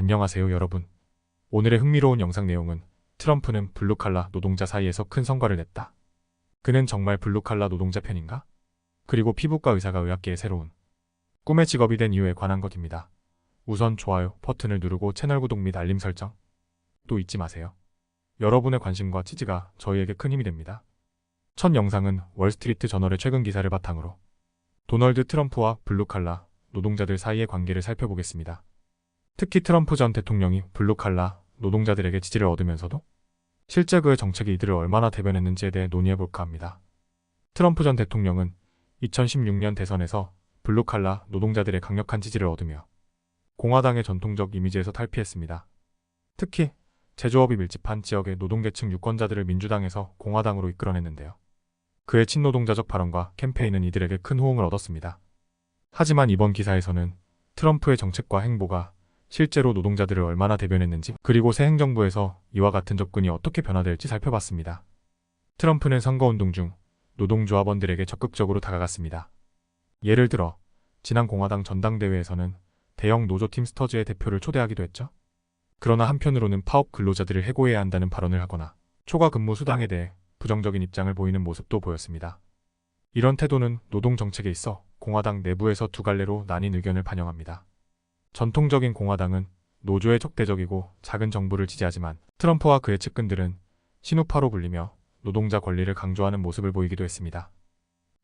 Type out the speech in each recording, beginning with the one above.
안녕하세요 여러분. 오늘의 흥미로운 영상 내용은 트럼프는 블루칼라 노동자 사이에서 큰 성과를 냈다. 그는 정말 블루칼라 노동자 편인가? 그리고 피부과 의사가 의학계의 새로운 꿈의 직업이 된 이유에 관한 것입니다. 우선 좋아요 버튼을 누르고 채널 구독 및 알림 설정 또 잊지 마세요. 여러분의 관심과 지지가 저희에게 큰 힘이 됩니다. 첫 영상은 월스트리트 저널의 최근 기사를 바탕으로 도널드 트럼프와 블루칼라 노동자들 사이의 관계를 살펴보겠습니다. 특히 트럼프 전 대통령이 블루칼라 노동자들에게 지지를 얻으면서도 실제 그의 정책이 이들을 얼마나 대변했는지에 대해 논의해볼까 합니다. 트럼프 전 대통령은 2016년 대선에서 블루칼라 노동자들의 강력한 지지를 얻으며 공화당의 전통적 이미지에서 탈피했습니다. 특히 제조업이 밀집한 지역의 노동계층 유권자들을 민주당에서 공화당으로 이끌어냈는데요. 그의 친노동자적 발언과 캠페인은 이들에게 큰 호응을 얻었습니다. 하지만 이번 기사에서는 트럼프의 정책과 행보가 실제로 노동자들을 얼마나 대변했는지 그리고 새 행정부에서 이와 같은 접근이 어떻게 변화될지 살펴봤습니다. 트럼프는 선거운동 중 노동조합원들에게 적극적으로 다가갔습니다. 예를 들어 지난 공화당 전당대회에서는 대형 노조 팀 스터즈의 대표를 초대하기도 했죠. 그러나 한편으로는 파업 근로자들을 해고해야 한다는 발언을 하거나 초과 근무 수당에 대해 부정적인 입장을 보이는 모습도 보였습니다. 이런 태도는 노동 정책에 있어 공화당 내부에서 두 갈래로 나뉜 의견을 반영합니다. 전통적인 공화당은 노조에 적대적이고 작은 정부를 지지하지만 트럼프와 그의 측근들은 신우파로 불리며 노동자 권리를 강조하는 모습을 보이기도 했습니다.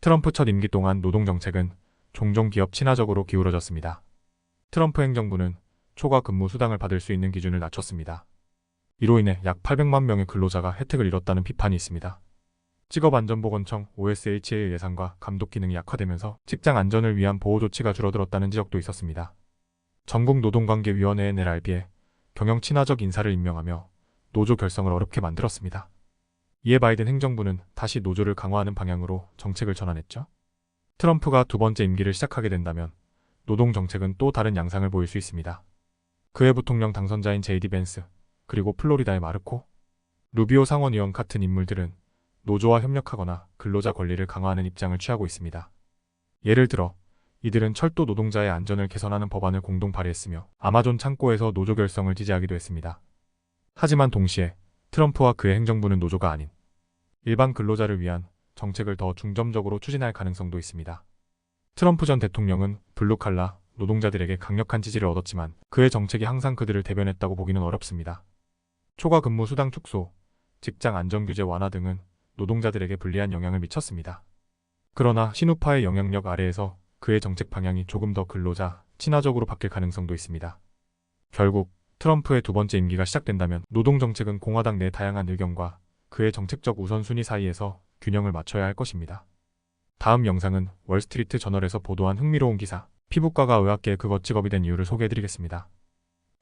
트럼프 첫 임기 동안 노동 정책은 종종 기업 친화적으로 기울어졌습니다. 트럼프 행정부는 초과 근무 수당을 받을 수 있는 기준을 낮췄습니다. 이로 인해 약 800만 명의 근로자가 혜택을 잃었다는 비판이 있습니다. 직업안전보건청 OSH의 예산과 감독 기능이 약화되면서 직장 안전을 위한 보호 조치가 줄어들었다는 지적도 있었습니다. 전국 노동관계위원회의 NLRB에 경영 친화적 인사를 임명하며 노조 결성을 어렵게 만들었습니다. 이에 바이든 행정부는 다시 노조를 강화하는 방향으로 정책을 전환했죠. 트럼프가 두 번째 임기를 시작하게 된다면 노동 정책은 또 다른 양상을 보일 수 있습니다. 그의 부통령 당선자인 제이디 벤스, 그리고 플로리다의 마르코, 루비오 상원의원 같은 인물들은 노조와 협력하거나 근로자 권리를 강화하는 입장을 취하고 있습니다. 예를 들어 이들은 철도 노동자의 안전을 개선하는 법안을 공동 발의했으며 아마존 창고에서 노조 결성을 지지하기도 했습니다. 하지만 동시에 트럼프와 그의 행정부는 노조가 아닌 일반 근로자를 위한 정책을 더 중점적으로 추진할 가능성도 있습니다. 트럼프 전 대통령은 블루칼라 노동자들에게 강력한 지지를 얻었지만 그의 정책이 항상 그들을 대변했다고 보기는 어렵습니다. 초과 근무 수당 축소, 직장 안전 규제 완화 등은 노동자들에게 불리한 영향을 미쳤습니다. 그러나 신우파의 영향력 아래에서 그의 정책 방향이 조금 더 근로자, 친화적으로 바뀔 가능성도 있습니다. 결국 트럼프의 두 번째 임기가 시작된다면 노동 정책은 공화당 내 다양한 의견과 그의 정책적 우선순위 사이에서 균형을 맞춰야 할 것입니다. 다음 영상은 월스트리트 저널에서 보도한 흥미로운 기사, 피부과가 의학계의 그것 직업이 된 이유를 소개해드리겠습니다.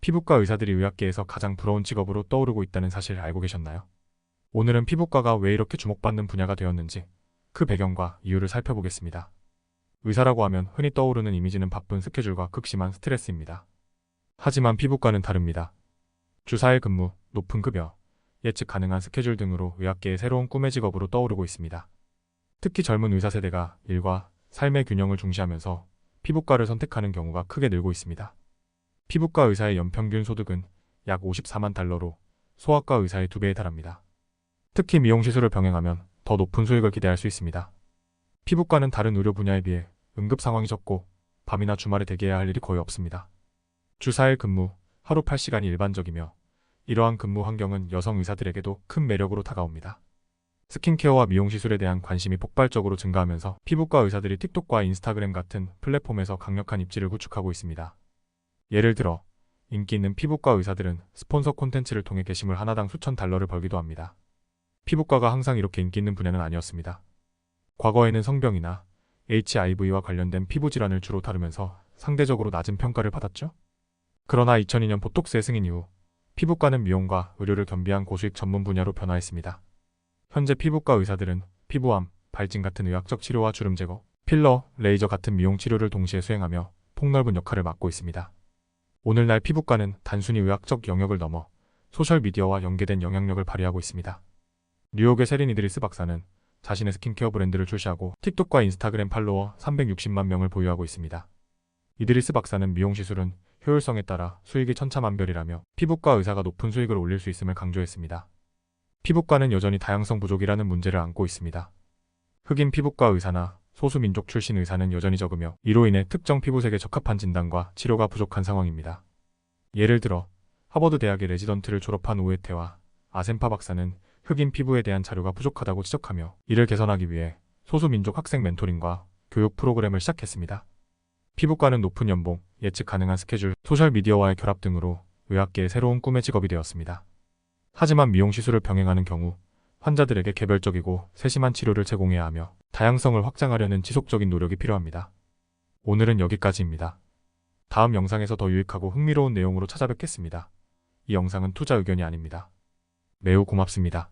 피부과 의사들이 의학계에서 가장 부러운 직업으로 떠오르고 있다는 사실 알고 계셨나요? 오늘은 피부과가 왜 이렇게 주목받는 분야가 되었는지 그 배경과 이유를 살펴보겠습니다. 의사라고 하면 흔히 떠오르는 이미지는 바쁜 스케줄과 극심한 스트레스입니다. 하지만 피부과는 다릅니다. 주 4일 근무, 높은 급여, 예측 가능한 스케줄 등으로 의학계의 새로운 꿈의 직업으로 떠오르고 있습니다. 특히 젊은 의사 세대가 일과 삶의 균형을 중시하면서 피부과를 선택하는 경우가 크게 늘고 있습니다. 피부과 의사의 연평균 소득은 약 54만 달러로 소아과 의사의 2배에 달합니다. 특히 미용 시술을 병행하면 더 높은 수익을 기대할 수 있습니다. 피부과는 다른 의료 분야에 비해 응급 상황이 적고 밤이나 주말에 대기해야 할 일이 거의 없습니다. 주 4일 근무, 하루 8시간이 일반적이며 이러한 근무 환경은 여성 의사들에게도 큰 매력으로 다가옵니다. 스킨케어와 미용 시술에 대한 관심이 폭발적으로 증가하면서 피부과 의사들이 틱톡과 인스타그램 같은 플랫폼에서 강력한 입지를 구축하고 있습니다. 예를 들어 인기 있는 피부과 의사들은 스폰서 콘텐츠를 통해 게시물 하나당 수천 달러를 벌기도 합니다. 피부과가 항상 이렇게 인기 있는 분야는 아니었습니다. 과거에는 성병이나 HIV와 관련된 피부 질환을 주로 다루면서 상대적으로 낮은 평가를 받았죠. 그러나 2002년 보톡스의 승인 이후 피부과는 미용과 의료를 겸비한 고수익 전문 분야로 변화했습니다. 현재 피부과 의사들은 피부암, 발진 같은 의학적 치료와 주름 제거, 필러, 레이저 같은 미용 치료를 동시에 수행하며 폭넓은 역할을 맡고 있습니다. 오늘날 피부과는 단순히 의학적 영역을 넘어 소셜미디어와 연계된 영향력을 발휘하고 있습니다. 뉴욕의 세린 이드리스 박사는 자신의 스킨케어 브랜드를 출시하고 틱톡과 인스타그램 팔로워 360만 명을 보유하고 있습니다. 이드리스 박사는 미용 시술은 효율성에 따라 수익이 천차만별이라며 피부과 의사가 높은 수익을 올릴 수 있음을 강조했습니다. 피부과는 여전히 다양성 부족이라는 문제를 안고 있습니다. 흑인 피부과 의사나 소수민족 출신 의사는 여전히 적으며 이로 인해 특정 피부색에 적합한 진단과 치료가 부족한 상황입니다. 예를 들어 하버드 대학의 레지던트를 졸업한 우에테와 아센파 박사는 흑인 피부에 대한 자료가 부족하다고 지적하며 이를 개선하기 위해 소수민족 학생 멘토링과 교육 프로그램을 시작했습니다. 피부과는 높은 연봉, 예측 가능한 스케줄, 소셜미디어와의 결합 등으로 의학계의 새로운 꿈의 직업이 되었습니다. 하지만 미용 시술을 병행하는 경우 환자들에게 개별적이고 세심한 치료를 제공해야 하며 다양성을 확장하려는 지속적인 노력이 필요합니다. 오늘은 여기까지입니다. 다음 영상에서 더 유익하고 흥미로운 내용으로 찾아뵙겠습니다. 이 영상은 투자 의견이 아닙니다. 매우 고맙습니다.